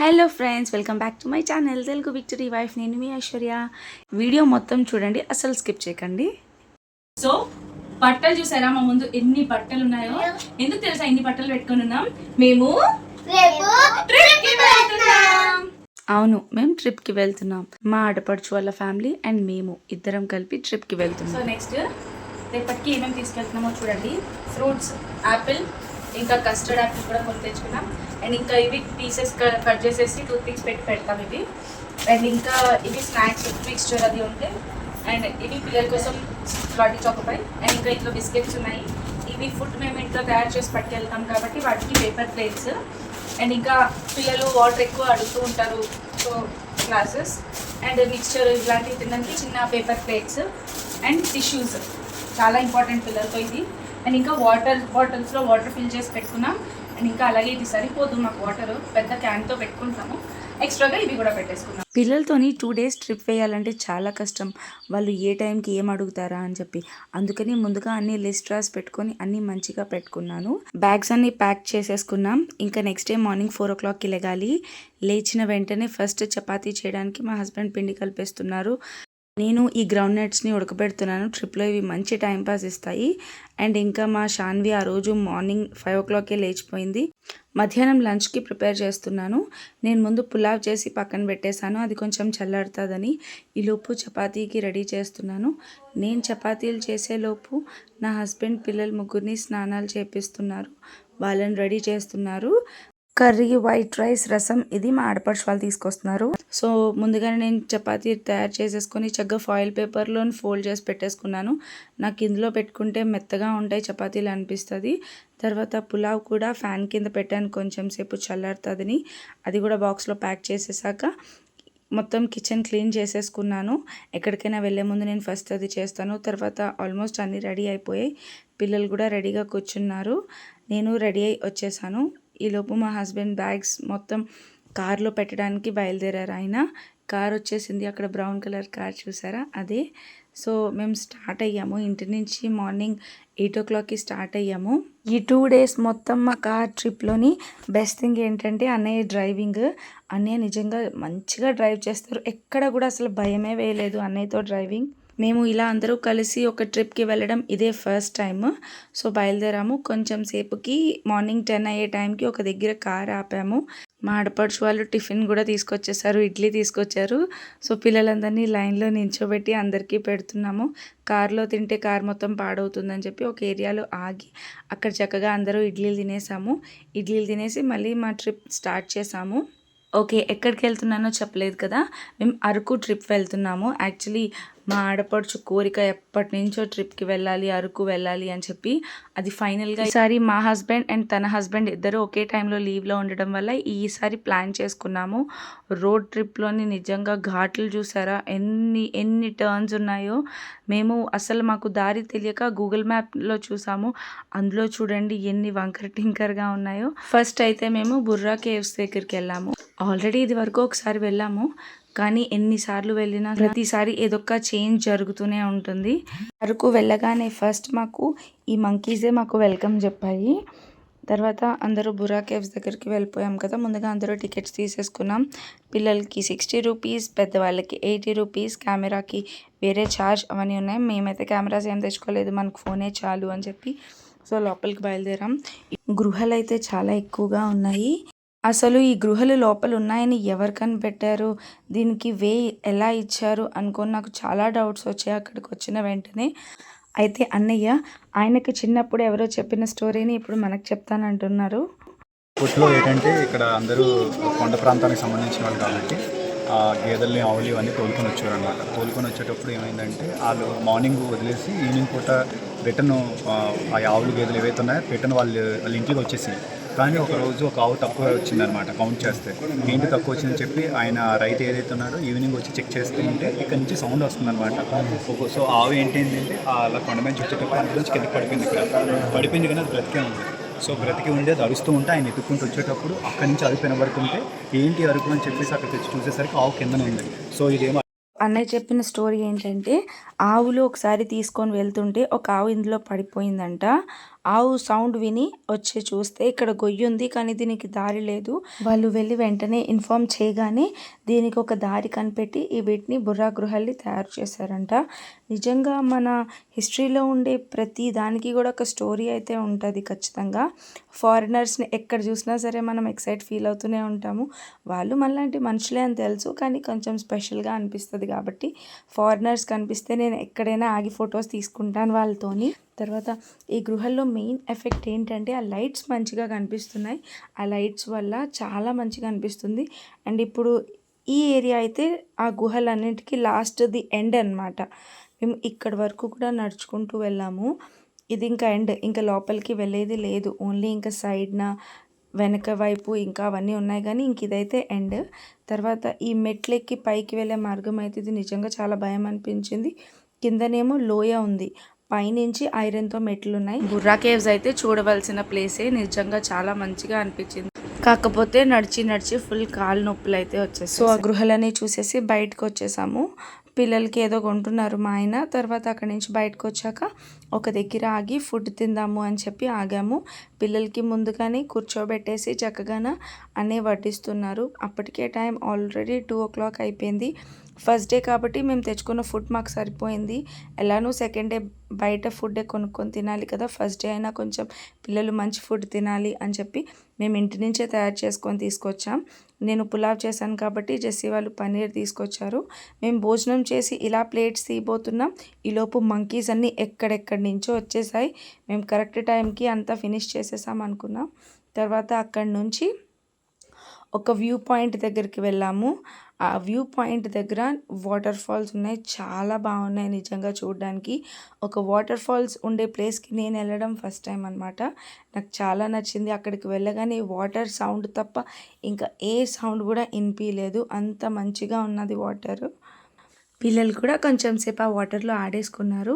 Hello friends welcome back to my channel Telugu victory wife నేను మీ Aishwarya. Video మొత్తం చూడండి అసలు స్కిప్ చేయకండి. సో బట్టలు చూసారా? మా ముందు ఎన్ని బట్టలు ఉన్నాయో? ఎందుకు తెలుసా ఎన్ని బట్టలు పెట్టుకొని ఉన్నాం? మేము అవును మేము ట్రిప్కి వెళ్తున్నాం. మా ఆడపడుచు వాళ్ళ ఫ్యామిలీ అండ్ మేము ఇద్దరం కలిపి ట్రిప్కి వెళ్తున్నాం. సో నెక్స్ట్ రేపటికి ఏమేమి తీసుకెళ్తున్నామో చూడండి. ఫ్రూట్స్ యాపిల్ ఇంకా కస్టర్డ్ యాపిల్ కూడా కొన్ని తెచ్చుకున్నాం. అండ్ ఇంకా ఇవి పీసెస్ కట్ చేసేసి టూత్ పిక్స్ పెట్టి పెడతాం ఇవి. అండ్ ఇంకా ఇవి స్నాక్స్ మిక్స్చర్ అది ఉంటే. అండ్ ఇవి పిల్లల కోసం వాటి చొక్కపై. అండ్ ఇంకా ఇంట్లో బిస్కెట్స్ ఉన్నాయి. ఇవి ఫుడ్ మేము ఇంట్లో తయారు చేసి పట్టుకెళ్తాం కాబట్టి వాటికి పేపర్ ప్లేట్స్ అండ్ ఇంకా పిల్లలు వాటర్ ఎక్కువ అడుగుతూ ఉంటారు. సో గ్లాసెస్ అండ్ మిక్స్చర్ ఇలాంటివి తినడానికి చిన్న పేపర్ ప్లేట్స్ అండ్ టిష్యూస్ చాలా ఇంపార్టెంట్ పిల్లలతో ఇది. అండ్ ఇంకా వాటర్ బాటిల్స్లో వాటర్ ఫిల్ చేసి పెట్టుకున్నాం. అండ్ ఇంకా అలాగే ఇది సరిపోదు మాకు వాటర్ పెద్ద క్యాన్తో పెట్టుకుంటాము. ఎక్స్ట్రాగా ఇవి కూడా పెట్టేసుకున్నాం. పిల్లలతోని టూ డేస్ ట్రిప్ వేయాలంటే చాలా కష్టం. వాళ్ళు ఏ టైంకి ఏం అడుగుతారా అని చెప్పి. అందుకని ముందుగా అన్ని లిస్ట్ రాసి పెట్టుకొని అన్ని మంచిగా పెట్టుకున్నాను. బ్యాగ్స్ అన్ని ప్యాక్ చేసేసుకున్నాం. ఇంకా నెక్స్ట్ డే మార్నింగ్ ఫోర్ ఓ క్లాక్కి లెగాలి. లేచిన వెంటనే ఫస్ట్ చపాతీ చేయడానికి మా హస్బెండ్ పిండి కలిపేస్తున్నారు. నేను ఈ గ్రౌండ్ నట్స్ని ఉడకబెడుతున్నాను. ట్రిప్లో ఇవి మంచి టైంపాస్ ఇస్తాయి. అండ్ ఇంకా మా షాన్వి ఆ రోజు మార్నింగ్ ఫైవ్ ఓ క్లాకే లేచిపోయింది. మధ్యాహ్నం లంచ్కి ప్రిపేర్ చేస్తున్నాను. నేను ముందు పులావ్ చేసి పక్కన పెట్టేశాను. అది కొంచెం చల్లారుతుందని ఈలోపు చపాతీకి రెడీ చేస్తున్నాను. నేను చపాతీలు చేసేలోపు నా హస్బెండ్ పిల్లలు ముగ్గురిని స్నానాలు చేపిస్తున్నారు. వాళ్ళని రెడీ చేస్తున్నారు. కర్రీ వైట్ రైస్ రసం ఇది మా ఆడపడుచు వాళ్ళు తీసుకొస్తున్నారు. సో ముందుగానే నేను చపాతీ తయారు చేసేసుకొని చక్కగా ఫాయిల్ పేపర్లో ఫోల్డ్ చేసి పెట్టేసుకున్నాను. నాకు ఇందులో పెట్టుకుంటే మెత్తగా ఉంటాయి చపాతీలు అనిపిస్తుంది. తర్వాత పులావ్ కూడా ఫ్యాన్ కింద పెట్టాను కొంచెం సేపు చల్లారుతుందని. అది కూడా బాక్స్లో ప్యాక్ చేసేసాక మొత్తం కిచెన్ క్లీన్ చేసేసుకున్నాను. ఎక్కడికైనా వెళ్ళే ముందు నేను ఫస్ట్ అది చేస్తాను. తర్వాత ఆల్మోస్ట్ అన్నీ రెడీ అయిపోయాయి. పిల్లలు కూడా రెడీగా కూర్చున్నారు. నేను రెడీ అయి వచ్చేసాను. ఈలోపు మా హస్బెండ్ బ్యాగ్స్ మొత్తం కార్లో పెట్టడానికి బయలుదేరారు. ఆయన కార్ వచ్చేసింది. అక్కడ బ్రౌన్ కలర్ కార్ చూసారా? అదే. సో మేము స్టార్ట్ అయ్యాము. ఇంటి నుంచి మార్నింగ్ ఎయిట్ ఓ క్లాక్కి స్టార్ట్ అయ్యాము. ఈ టూ డేస్ మొత్తం మా కార్ ట్రిప్లోని బెస్ట్ థింగ్ ఏంటంటే అన్నయ్య డ్రైవింగ్. అన్నయ్య నిజంగా మంచిగా డ్రైవ్ చేస్తారు. ఎక్కడ కూడా అసలు భయమే వేయలేదు అన్నయ్యతో డ్రైవింగ్. మేము ఇలా అందరూ కలిసి ఒక ట్రిప్కి వెళ్ళడం ఇదే ఫస్ట్ టైం సో బయలుదేరాము. కొంచెం సేపుకి మార్నింగ్ టెన్ అయ్యే టైంకి ఒక దగ్గర కార్ ఆపాము. మా ఆడపడుచు వాళ్ళు టిఫిన్ కూడా తీసుకొచ్చేసారు ఇడ్లీ తీసుకొచ్చారు. సో పిల్లలందరినీ లైన్లో నించోబెట్టి అందరికీ పెడుతున్నాము. కార్లో తింటే కార్ మొత్తం పాడవుతుందని చెప్పి ఒక ఏరియాలో ఆగి అక్కడ చక్కగా అందరూ ఇడ్లీలు తినేసాము. ఇడ్లీలు తినేసి మళ్ళీ మా ట్రిప్ స్టార్ట్ చేసాము. ఓకే ఎక్కడికి వెళ్తున్నానో చెప్పలేదు కదా. మేము అరకు ట్రిప్ వెళ్తున్నాము. యాక్చువల్లీ మా ఆడపడుచు కోరిక ఎప్పటి నుంచో ట్రిప్కి వెళ్ళాలి అరకు వెళ్ళాలి అని చెప్పి అది ఫైనల్గా ఈసారి మా హస్బెండ్ అండ్ తన హస్బెండ్ ఇద్దరు ఒకే టైంలో లీవ్లో ఉండడం వల్ల ఈసారి ప్లాన్ చేసుకున్నాము. రోడ్ ట్రిప్లోని నిజంగా ఘాట్లు చూసారా? ఎన్ని ఎన్ని టర్న్స్ ఉన్నాయో? మేము అసలు మాకు దారి తెలియక గూగుల్ మ్యాప్లో చూసాము. అందులో చూడండి ఎన్ని వంకర టింకర్గా ఉన్నాయో. ఫస్ట్ అయితే మేము బుర్రా కేవ్స్ దగ్గరికి వెళ్ళాము. ఆల్రెడీ ఇది వరకు ఒకసారి వెళ్ళాము. కానీ ఎన్నిసార్లు వెళ్ళినా ప్రతిసారి ఏదొక్క చేంజ్ జరుగుతూనే ఉంటుంది. అరకు వెళ్ళగానే ఫస్ట్ మాకు ఈ మంకీసే మాకు వెల్కమ్ చెప్పాయి. తర్వాత అందరూ బురా కేవ్స్ దగ్గరికి వెళ్ళిపోయాం కదా ముందుగా అందరూ టికెట్స్ తీసేసుకున్నాం. పిల్లలకి సిక్స్టీ రూపీస్ పెద్దవాళ్ళకి ఎయిటీ రూపీస్ కెమెరాకి వేరే ఛార్జ్ అవన్నీ ఉన్నాయి. మేమైతే కెమెరాస్ ఏం తెచ్చుకోలేదు మనకు ఫోనే చాలు అని చెప్పి సో లోపలికి బయలుదేరాం. గృహాలు అయితే చాలా ఎక్కువగా ఉన్నాయి. అసలు ఈ గృహలు లోపల ఉన్నాయని ఎవరు కనిపెట్టారు? దీనికి వే ఎలా ఇచ్చారు? అనుకొని నాకు చాలా డౌట్స్ వచ్చాయి అక్కడికి వచ్చిన వెంటనే. అయితే అన్నయ్య ఆయనకి చిన్నప్పుడు ఎవరో చెప్పిన స్టోరీని ఇప్పుడు మనకు చెప్తానంటున్నారు. అప్పట్లో ఏంటంటే ఇక్కడ అందరూ కొండ ప్రాంతానికి సంబంధించిన వాళ్ళు కాబట్టి ఆ గేదెల్ని ఆవులు ఇవన్నీ తోలుకొని వచ్చారు అనమాట తోలుకొని వచ్చేటప్పుడు ఏమైందంటే వాళ్ళు మార్నింగ్ వదిలేసి ఈవినింగ్ పూట రిటర్న్ ఆ ఆవులు గేదెలు ఏవైతే ఉన్నాయో రిటర్న్ వాళ్ళు వాళ్ళ ఇంటికి వచ్చేసి కానీ ఒక రోజు ఒక ఆవు తక్కువ వచ్చిందనమాట కౌంట్ చేస్తే. ఏంటి తక్కువ వచ్చిందని చెప్పి ఆయన రైతు ఏదైతే ఉన్నాడో ఈవినింగ్ వచ్చి చెక్ చేస్తూ ఉంటే ఇక్కడ నుంచి సౌండ్ వస్తుందన్నమాట. అనమాట సో ఆవు ఏంటి ఏంటంటే అలా కొండ మంచి వచ్చేటప్పుడు అందులో నుంచి కిందకి పడిపోయింది ఇక్కడ. పడిపోయింది కానీ అది బ్రతికే ఉంది. సో బ్రతికి ఉండేది అరుస్తూ ఉంటే ఆయన ఎత్తుక్కుంటూ వచ్చేటప్పుడు అక్కడి నుంచి అరుపు వినబడుతుంటే ఏంటి అరుపు అని చెప్పేసి అక్కడ తెచ్చి చూసేసరికి ఆవు కిందనే ఉంది. సో ఇదేమో అన్నయ్య చెప్పిన స్టోరీ ఏంటంటే ఆవులు ఒకసారి తీసుకొని వెళ్తుంటే ఒక ఆవు ఇందులో పడిపోయిందంట. ఆవు సౌండ్ విని వచ్చి చూస్తే ఇక్కడ గొయ్యి ఉంది కానీ దీనికి దారి లేదు. వాళ్ళు వెళ్ళి వెంటనే ఇన్ఫార్మ్ చేయగానే దీనికి ఒక దారి కనిపెట్టి ఈ వీటిని బుర్రా గృహాల్ని తయారు చేశారంట. నిజంగా మన హిస్టరీలో ఉండే ప్రతి దానికి కూడా ఒక స్టోరీ అయితే ఉంటుంది ఖచ్చితంగా. ఫారినర్స్ని ఎక్కడ చూసినా సరే మనం ఎక్సైట్ ఫీల్ అవుతూనే ఉంటాము. వాళ్ళు మనలాంటి మనుషులే అని తెలుసు కానీ కొంచెం స్పెషల్గా అనిపిస్తుంది కాబట్టి ఫారినర్స్ కనిపిస్తే నేను ఎక్కడైనా ఆగి ఫొటోస్ తీసుకుంటాను వాళ్ళతోని. తర్వాత ఈ గృహల్లో మెయిన్ ఎఫెక్ట్ ఏంటంటే ఆ లైట్స్ మంచిగా కనిపిస్తున్నాయి. ఆ లైట్స్ వల్ల చాలా మంచిగా అనిపిస్తుంది. అండ్ ఇప్పుడు ఈ ఏరియా అయితే ఆ గుహలన్నింటికి లాస్ట్ ది ఎండ్ అన్నమాట. మేము ఇక్కడి వరకు కూడా నడుచుకుంటూ వెళ్ళాము. ఇది ఇంకా ఎండ్ ఇంకా లోపలికి వెళ్ళేది లేదు. ఓన్లీ ఇంకా సైడ్న వెనక వైపు ఇంకా అవన్నీ ఉన్నాయి కానీ ఇంక ఇదైతే ఎండ్ తర్వాత ఈ మెట్లెక్కి పైకి వెళ్ళే మార్గం అయితే ఇది నిజంగా చాలా భయం అనిపించింది. కిందనేమో లోయ ఉంది. పైనుంచి ఐరన్తో మెట్లు ఉన్నాయి బుర్రా కేవ్స్ అయితే చూడవలసిన ప్లేసే. నిజంగా చాలా మంచిగా అనిపించింది. కాకపోతే నడిచి నడిచి ఫుల్ కాలు నొప్పులు అయితే వచ్చేసి సో ఆ గృహలని చూసేసి బయటకు వచ్చేసాము పిల్లలకి ఏదో కొంటున్నారు మా ఆయన. తర్వాత అక్కడి నుంచి బయటకు వచ్చాక ఒక దగ్గర ఆగి ఫుడ్ తిందాము అని చెప్పి ఆగాము. పిల్లలకి ముందుగానే కూర్చోబెట్టేసి చక్కగా అన్నీ వడ్డిస్తున్నారు. అప్పటికే time already two o'clock అయిపోయింది. ఫస్ట్ డే కాబట్టి మేము తెచ్చుకున్న ఫుడ్ మాకు సరిపోయింది. ఎలానో సెకండ్ డే బయట ఫుడ్డే కొనుక్కొని తినాలి కదా. ఫస్ట్ డే అయినా కొంచెం పిల్లలు మంచి ఫుడ్ తినాలి అని చెప్పి మేము ఇంటి నుంచే తయారు చేసుకొని తీసుకొచ్చాం. నేను పులావ్ చేశాను కాబట్టి జెస్సీ వాళ్ళు పన్నీర్ తీసుకొచ్చారు. మేము భోజనం చేసి ఇలా ప్లేట్స్ తీయబోతున్నాం. ఈలోపు మంకీస్ అన్నీ ఎక్కడెక్కడ అక్కడి నుంచో వచ్చేసాయి. మేము కరెక్ట్ టైంకి అంతా ఫినిష్ చేసేసాం అనుకున్నాం. తర్వాత అక్కడి నుంచి ఒక వ్యూ పాయింట్ దగ్గరికి వెళ్ళాము. ఆ వ్యూ పాయింట్ దగ్గర వాటర్ ఫాల్స్ ఉన్నాయి. చాలా బాగున్నాయి నిజంగా చూడడానికి. ఒక వాటర్ ఫాల్స్ ఉండే ప్లేస్కి నేను వెళ్ళడం ఫస్ట్ టైం అనమాట నాకు చాలా నచ్చింది అక్కడికి వెళ్ళగానే వాటర్ సౌండ్ తప్ప ఇంకా ఏ సౌండ్ కూడా వినిపించలేదు అంత మంచిగా ఉన్నది వాటర్. పిల్లలు కూడా కొంచెం సేపు ఆ వాటర్లో ఆడేసుకున్నారు.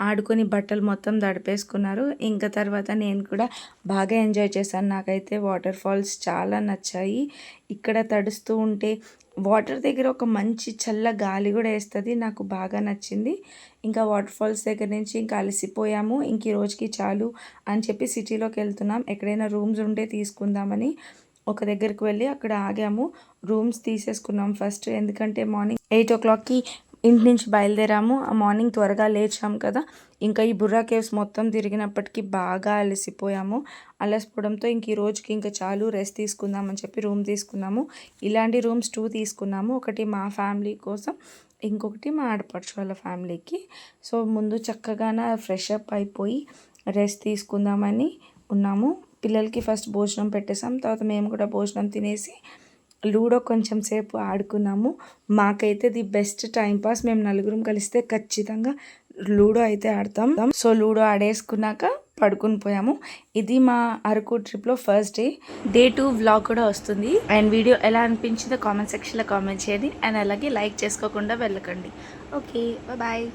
ఆడుకొని బట్టలు మొత్తం దడిపేసుకున్నారు ఇంకా తర్వాత నేను కూడా బాగా ఎంజాయ్ చేశాను. నాకైతే వాటర్ ఫాల్స్ చాలా నచ్చాయి. ఇక్కడ తడుస్తూ ఉంటే వాటర్ దగ్గర ఒక మంచి చల్ల గాలి కూడా వేస్తుంది. నాకు బాగా నచ్చింది. ఇంకా వాటర్ ఫాల్స్ దగ్గర నుంచి ఇంకా అలసిపోయాము. ఇంక ఈ రోజుకి చాలు అని చెప్పి సిటీలోకి వెళ్తున్నాం. ఎక్కడైనా రూమ్స్ ఉంటే తీసుకుందామని. ఒక దగ్గరికి వెళ్ళి అక్కడ ఆగాము. రూమ్స్ తీసేసుకున్నాం ఫస్ట్. ఎందుకంటే మార్నింగ్ ఎయిట్ ఓ క్లాక్కి ఇంటి నుంచి బయలుదేరాము. ఆ మార్నింగ్ త్వరగా లేచాము కదా. ఇంకా ఈ బుర్రా కేవ్స్ మొత్తం తిరిగినప్పటికీ బాగా అలసిపోయాము. అలసిపోవడంతో ఇంక ఈ రోజుకి ఇంకా చాలు రెస్ట్ తీసుకుందామని చెప్పి రూమ్ తీసుకున్నాము. ఇలాంటి రూమ్స్ టూ తీసుకున్నాము. ఒకటి మా ఫ్యామిలీ కోసం ఇంకొకటి మా ఆడపడుచు వాళ్ళ ఫ్యామిలీకి. సో ముందు చక్కగాన ఫ్రెష్ అప్ అయిపోయి రెస్ట్ తీసుకుందామని ఉన్నాము. పిల్లలకి ఫస్ట్ భోజనం పెట్టేసాం. తర్వాత మేము కూడా భోజనం తినేసి లూడో కొంచెం సేపు ఆడుకున్నాము. మాకైతే ది బెస్ట్ టైం పాస్. మేము నలుగురం కలిస్తే ఖచ్చితంగా లూడో అయితే ఆడతాం. సో లూడో ఆడేసుకున్నాక పడుకుని పోయాము. ఇది మా అరకు ట్రిప్లో first day. Day two vlog కూడా వస్తుంది. అండ్ వీడియో ఎలా అనిపించిందో కామెంట్ సెక్షన్లో కామెంట్ చేయండి. అండ్ అలాగే లైక్ చేసుకోకుండా వెళ్ళకండి. Okay bye.